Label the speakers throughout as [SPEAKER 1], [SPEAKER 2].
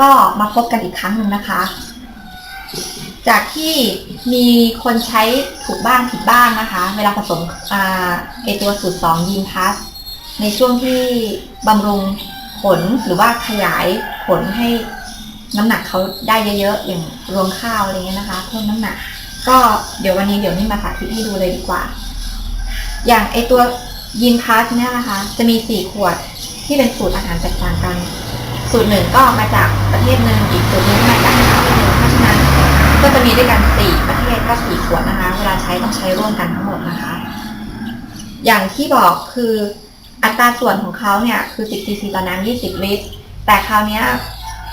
[SPEAKER 1] ก็มาพบกันอีกครั้งหนึ่งนะคะ จากที่มีคนใช้ถูกบ้างผิดบ้างนะคะ เวลาผสมไอตัวสูตร2ยีนพัสในช่วงที่บำรุงผลหรือว่าขยายผลให้น้ำหนักเขาได้เยอะๆ อย่างรวงข้าวอะไรเงี้ยนะคะเพิ่มน้ำหนัก ก็เดี๋ยววันนี้เดี๋ยวนี่มาสาธิตให้ดูเลยดีกว่า อย่างไอตัวยีนพัสเนี่ยนะคะ จะมี4ขวดที่เป็นสูตรอาหารแตกต่างกัน สูตรหนึ่งก็มาจาก ประเทศหนึ่งอีกตรหนึงมาจากประเทศหนึ่งเพราะฉะนั้นก็จะมีด้วยกัน4ประเทศก็4ขวดนะคะ เวลาใช้ต้องใช้ร่วมกันทั้งหมดนะคะ อย่างที่บอกคืออัตราส่วนของเขาเนี่ยคือ 10 cc ต่อน้ำ20 ลิตร แต่คราวนี้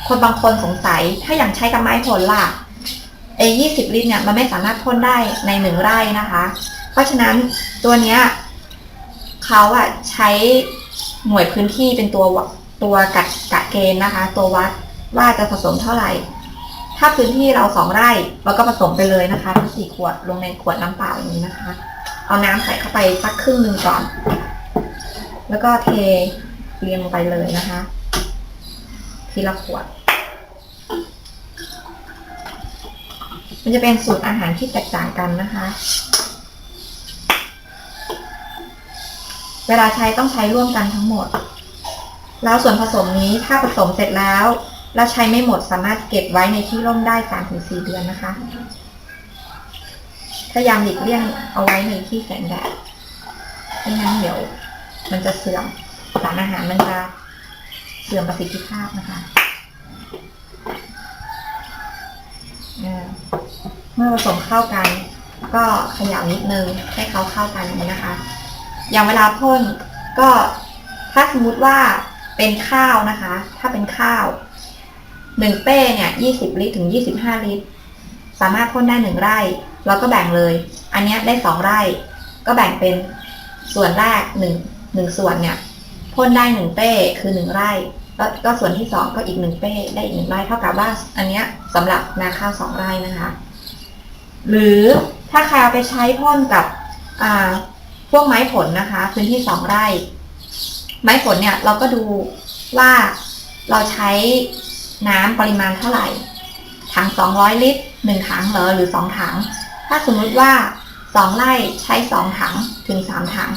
[SPEAKER 1] คนบางคนสงสัยถ้าอย่างใช้กับไม้ผลล่ะไอ้20 ลิตรเนี่ยมันไม่สามารถพ่นได้ในหนึ่งไร่นะคะ เพราะฉะนั้นตัวเนี้ยเขาอะใช้หน่วยพื้นที่เป็นตัวตัวกัดกะเกณฑ์นะคะ ตัววัด ว่าจะผสมเท่าไหร่ ถ้าพื้นที่เราสองไร่เราก็ผสมไปเลยนะคะทั้งสี่ขวดลงในขวดน้ำเปล่าอย่างนี้นะคะ เอาน้ำใส่เข้าไปสักครึ่งหนึ่งก่อน แล้วก็เทเรียงลงไปเลยนะคะ ทีละขวด มันจะเป็นสูตรอาหารที่แตกต่างกันนะคะเวลาใช้ต้องใช้ร่วมกันทั้งหมด แล้วส่วนผสมนี้ถ้าผสมเสร็จแล้ว แล้วใช้ไม่หมดสามารถเก็บไว้ในที่ร่มได้3-4ถึงสี่เดือนนะคะ พยายามหลีกเลี่ยงเอาไว้ในที่แสงแดด ไม่งั้นเดี๋ยวมันจะเสื่อมสารอาหารมันจะเสื่อมประสิทธิภาพนะคะเมื่อผสมเข้ากัน ก็เขย่านิดนึงให้เขาเข้ากันนี้นะคะ อย่างเวลาพ่นก็ถ้าสมมติว่าเป็นข้าวนะคะ ถ้าเป็นข้าว หนึ่งเป้เนี่ยยี่สิบลิตรถึงยี่สิบห้าลิตร สามารถพ่นได้หนึ่งไร่ เราก็แบ่งเลย อันนี้ได้สองไร่ ก็แบ่งเป็นส่วนแรกหนึ่งหนึ่งส่วนเนี่ยพ่นได้หนึ่งเป้คือหนึ่งไร่ก็ก็ส่วนที่สองก็อีกหนึ่งเป้ได้อีกหนึ่งไร่เท่ากับว่า อันเนี้ยสำหรับนาข้าวสองไร่นะคะ หรือถ้าใครเอาไปใช้พ่นกับอ่าพวกไม้ผลนะคะพื้นที่สองไร่ ไม้ผลเนี่ยเราก็ดูว่าเราใช้ น้ำปริมาณเท่าไหร่ ถัง 200 ลิตร 1 ถังเหรอหรือ 2 ถัง ถ้าสมมุติว่า 2 ไร่ใช้ 2 ถังถึง 3 ถัง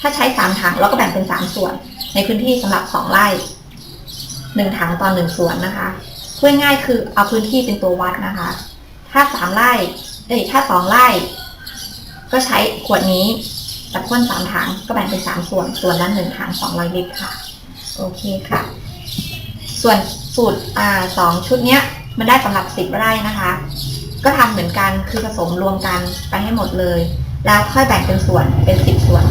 [SPEAKER 1] ถ้าใช้ 3 ถังเราก็แบ่งเป็น 3 ส่วน ในพื้นที่สำหรับ 2 ไร่ 1 ถังต่อ1ส่วนนะคะพูดง่ายคือเอาพื้นที่เป็นตัววัดนะคะ ถ้า 3 ไร่เอ้ยถ้า 2 ไร่ ก็ใช้ขวดนี้แต่พ่นสามถังก็แบ่งเป็นสามส่วน ส่วนละหนึ่งถังสองร้อยลิตรค่ะ โอเคค่ะ ส่วนสูตรอ่าสองชุดเนี้ยมันได้สำหรับสิบไร่นะคะ ก็ทำเหมือนกันคือผสมรวมกันไปให้หมดเลย แล้วค่อยแบ่งเป็นส่วนเป็นสิบส่วน